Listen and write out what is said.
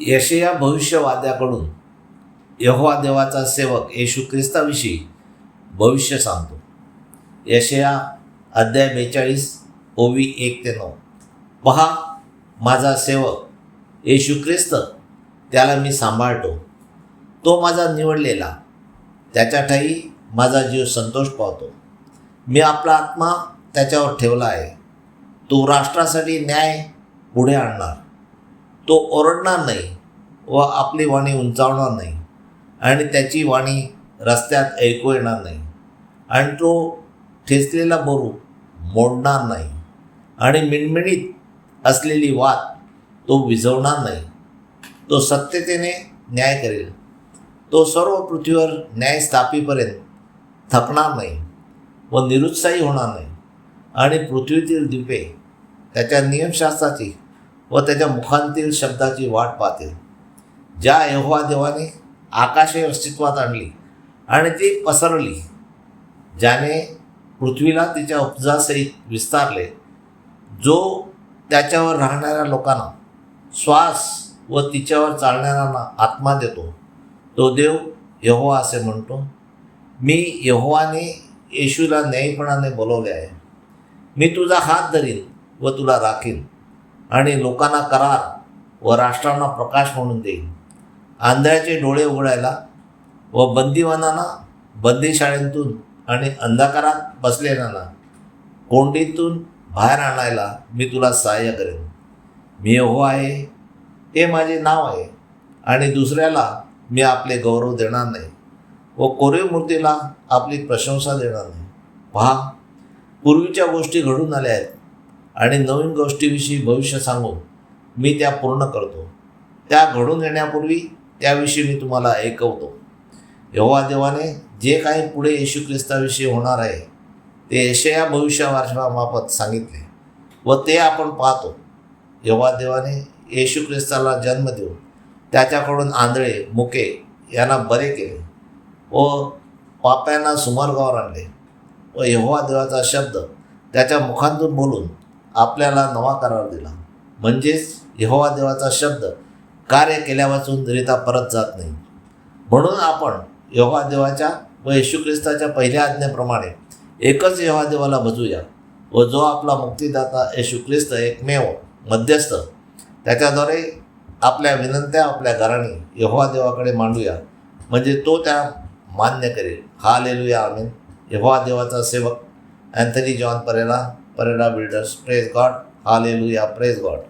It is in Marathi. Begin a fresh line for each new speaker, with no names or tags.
यशया भविष्यवाद्याकडून यहोवा देवाचा सेवक येशू ख्रिस्ताविषयी भविष्य सांगतो. यशया अध्याय बेचाळीस ओवी एक ते नऊ. पहा माझा सेवक येशू ख्रिस्त त्याला मी सांभाळतो. तो माझा निवडलेला त्याच्या ठाई माझा जीव संतोष पावतो. मी आपला आत्मा त्याच्यावर ठेवला आहे. तो राष्ट्रासाठी न्याय पुढे आणणार. तो ओरडणार नाही व आपली वाणी उंचावणार नाही आणि त्याची वाणी रस्त्यात ऐकू येणार नाही. आणि तो ठेचलेला बोरू मोडणार नाही आणि मिणमिणीत असलेली वाद तो विझवणार नाही. तो सत्यतेने न्याय करेल. तो सर्व पृथ्वीवर न्याय स्थापीपर्यंत थकणार नाही व निरुत्साही होणार नाही. आणि पृथ्वीतील द्वीपे त्याच्या नियमशास्त्राची व त्याच्या मुखांतील शब्दाची वाट पाहतील. ज्या यहोवा देवाने आकाशे अस्तित्वात आणली आणि ती पसरली ज्याने पृथ्वीला तिच्या उपजासहित विस्तारले जो त्याच्यावर राहणाऱ्या लोकांना श्वास व तिच्यावर चालणाऱ्यांना आत्मा देतो तो देव यहोवा असे म्हणतो मी यहोवाने येशूला न्यायीपणाने बोलवले आहे. मी तुझा हात धरीन व तुला राखीन. आणि लोकांना करार व राष्ट्रांना प्रकाश म्हणून देईन. आंधळ्याचे डोळे उघडायला व बंदीवानांना बंदीशाळेतून आणि अंधकारात बसलेल्यांना कोंडीतून बाहेर आणायला मी तुला सहाय्य करेन. मी हो आहे हे माझे नाव आहे आणि दुसऱ्याला मी आपले गौरव देणार नाही व कोरीव मूर्तीला आपली प्रशंसा देणार नाही. पहा पूर्वीच्या गोष्टी घडून आल्या आहेत. आणि नवीन गोष्टीविषयी भविष्य सांगून मी त्या पूर्ण करतो. त्या घडून येण्यापूर्वी त्याविषयी मी तुम्हाला ऐकवतो. यहोवा देवाने जे काही पुढे येशू ख्रिस्ताविषयी होणार आहे ते यशया भविष्यवार्षामार्फत सांगितले व ते आपण पाहतो. यहोवा देवाने येशू ख्रिस्ताला जन्म देऊन त्याच्याकडून आंधळे मुके यांना बरे केले व पाप्यांना सुमार्गावर आणले व यहोवा देवाचा शब्द त्याच्या मुखांतून बोलून आपल्याला नवा करार दिला. म्हणजेच यहोवा देवाचा शब्द कार्य केल्यापासून रिता परत जात नाही. म्हणून आपण यहोवा देवाच्या व येशू ख्रिस्ताच्या पहिल्या आज्ञेप्रमाणे एकच यहोवा देवाला भजूया व जो आपला मुक्तिदाता येशू ख्रिस्त एकमेव मध्यस्थ त्याच्याद्वारे आपल्या विनंत्या आपल्या घराणी यहोवा देवाकडे मांडूया. म्हणजे तो त्या मान्य करेल. हा लेलूया आम्ही यहोवा देवाचा सेवक अँथनी जॉन परेला Parinama builders praise God hallelujah praise God